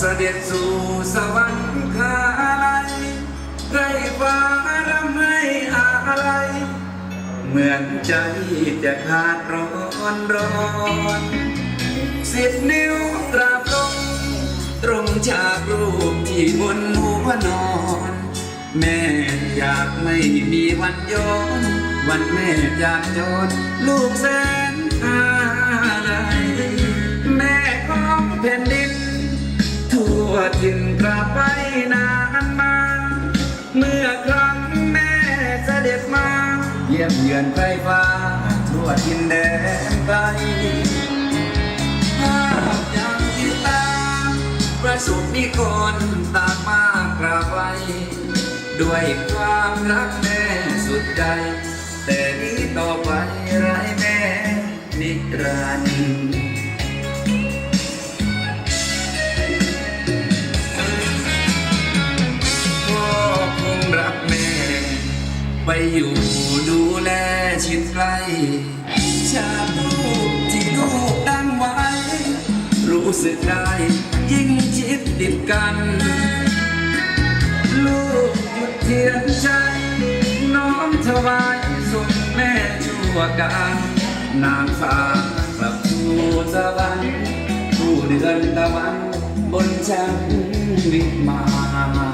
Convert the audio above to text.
สด็จสู่สวรรค์คาลัยไรฟ้ารำให้อะไร เหมือนใจจะขาดร้อนร้อนสิบนิ้วตราบตรงตรงจากรูปที่บนหัวนอน แม่อยากไม่มีวันย้อน วันแม่จากจนลูกแสนอะ ถิ่นกลับไปนานมา เมื่อครั้งแม่เสด็จมา เยี่ยมเยือนไกลฟ้า ทั่วทินแดนไกลภาพยังติดตามประสบนิกรต่างมากราบไหวด้วยความรักแม่สุดใจ แต่นี้ต่อไปไรแม่นิรันดร์ อยู่ดูแลชิดใกล้ชาติลูกที่ลูกตั้งไว้ รู้สึกได้ยิ่งชิดติดกัน ลูกหยุดเทียนใจ น้อมถวายส่งแม่ชั่วการนางฟ้ากลับสู่สวรรค์ผู้เดือนตะวันบนชั้นวิมาน